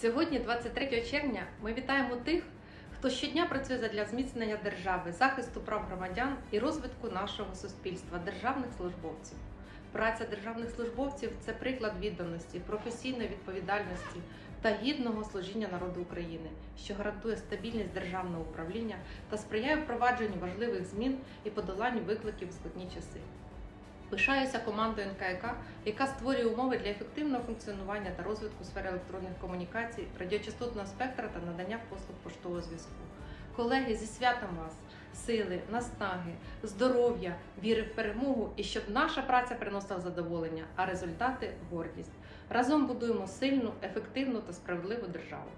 Сьогодні, 23 червня, ми вітаємо тих, хто щодня працює задля зміцнення держави, захисту прав громадян і розвитку нашого суспільства, державних службовців. Праця державних службовців це приклад відданості, професійної відповідальності та гідного служіння народу України, що гарантує стабільність державного управління та сприяє впровадженню важливих змін і подоланню викликів в складні часи. Пишаюся командою НКК, яка створює умови для ефективного функціонування та розвитку сфери електронних комунікацій, радіочастотного спектра та надання послуг поштового зв'язку. Колеги, зі святом вас, сили, наснаги, здоров'я, віри в перемогу і щоб наша праця приносила задоволення, а результати гордість. Разом будуємо сильну, ефективну та справедливу державу.